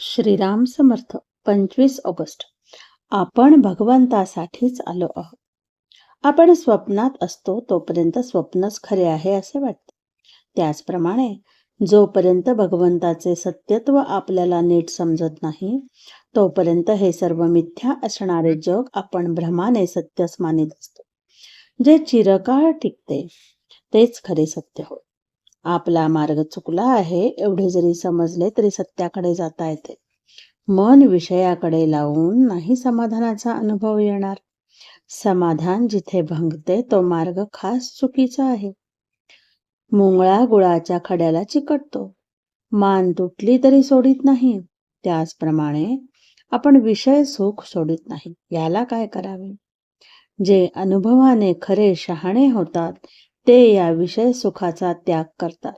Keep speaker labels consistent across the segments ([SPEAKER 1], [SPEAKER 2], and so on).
[SPEAKER 1] श्रीराम समर्थ पंचवीस ऑगस्ट. आपण भगवंतासाठीच आलो आहोत. आपण स्वप्नात असतो तोपर्यंत स्वप्नच खरे आहे असे वाटते. त्याचप्रमाणे जोपर्यंत भगवंताचे सत्यत्व आपल्याला नीट समजत नाही तोपर्यंत हे सर्व मिथ्या असणारे जग आपण भ्रमाने सत्यच मानित असतो. जे चिरकाळ टिकते तेच खरे सत्य होय. आपला मार्ग चुकला आहे एवढे जरी समजले तरी सत्याकडे जाता येते. मन विषयाकडे लावून नाही समाधानाचा अनुभव येणार. समाधान जिथे भंगते तो मार्ग खास चुकीचा आहे. मुंगळा गुळाच्या खड्याला चिकटतो. मान तुटली तरी सोडित नाही. त्याचप्रमाणे आपण विषय सुख सोडित नाही. याला काय करावे? जे अनुभवाने खरे शहाणे होतात ते या विषय सुखाचा त्याग करतात.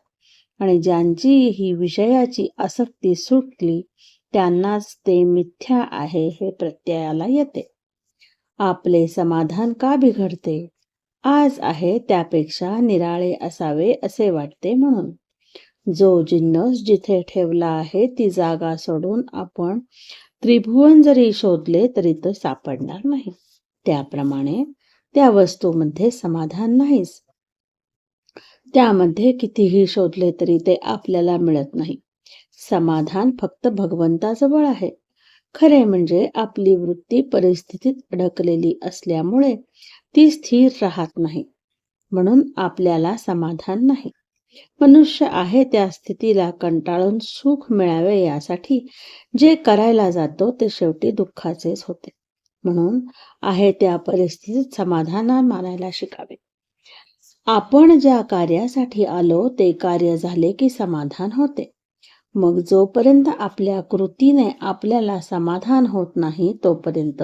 [SPEAKER 1] आणि ज्यांची ही विषयाची आसक्ती सुटली त्यांनाच ते मिथ्या आहे हे प्रत्ययाला येते. आपले समाधान का बिघडते? आज आहे त्यापेक्षा निराळे असावे असे वाटते म्हणून. जो जिन्नस जिथे ठेवला आहे ती जागा सोडून आपण त्रिभुवन जरी शोधले तरी तो सापडणार नाही. त्याप्रमाणे त्या वस्तूमध्ये समाधान नाहीच. त्यामध्ये कितीही शोधले तरी ते आपल्याला मिळत नाही. समाधान फक्त भगवंताजवळ आहे. खरे म्हणजे आपली वृत्ती परिस्थितीत अडकलेली असल्यामुळे ती स्थिर राहत नाही. म्हणून आपल्याला समाधान नाही. मनुष्य आहे त्या स्थितीला कंटाळून सुख मिळावे यासाठी जे करायला जातो ते शेवटी दुःखाचेच होते. म्हणून आहे त्या परिस्थितीत समाधान मानायला शिकावे. आपण ज्या कार्यासाठी आलो ते कार्य झाले की समाधान होते. मग जोपर्यंत आपल्या कृतीने आपल्याला समाधान होत नाही तोपर्यंत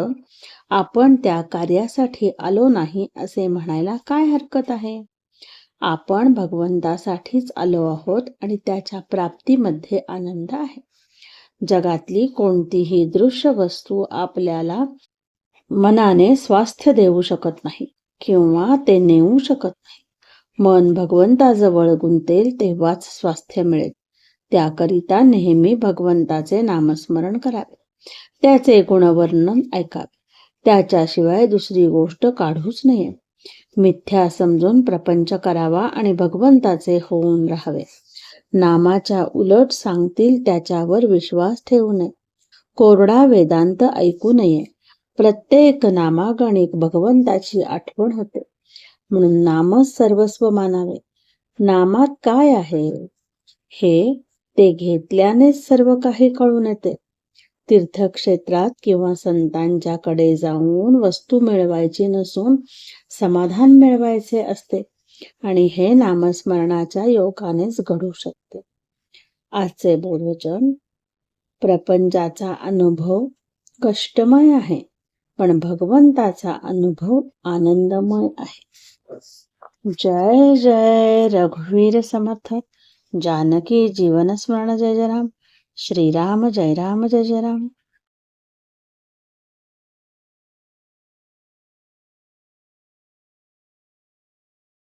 [SPEAKER 1] आपण त्या कार्यासाठी आलो नाही असे म्हणायला काय हरकत आहे? आपण भगवंतासाठीच आलो आहोत आणि त्याच्या प्राप्तीमध्ये आनंद आहे. जगातली कोणतीही दृश्य वस्तू आपल्याला मनाने स्वास्थ्य देऊ शकत नाही किंवा ते नेऊ शकत नाही. मन भगवंताजवळ गुंतेल तेव्हाच स्वास्थ्य मिळेल. त्याकरिता नेहमी भगवंताचे नामस्मरण करावे. त्याचे गुणवर्णन ऐकावे. त्याच्याशिवाय दुसरी गोष्ट काढूच नये. मिथ्या समजून प्रपंच करावा आणि भगवंताचे होऊन राहावे. नामाच्या उलट सांगतील त्याच्यावर विश्वास ठेवू नये. कोरडा वेदांत ऐकू नये. प्रत्येक नामागणिक भगवंताची आठवण होते. म्हणून नामच सर्वस्व मानावे. नामात काय आहे? हे ते घेतल्यानेच सर्व काही कळून येते. तीर्थक्षेत्रात किंवा संतांच्याकडे जाऊन वस्तू मिळवायची नसून समाधान मिळवायचे असते आणि हे नामस्मरणाच्या योगानेच घडू शकते. आजचे बोधवचन प्रपंचाचा अनुभव कष्टमय आहे पण भगवंताचा अनुभव आनंदमय आहे. जय जय रघुवीर समर्थ जानकी जीवन स्मरण जय जय राम। श्रीराम जय राम जय जय राम।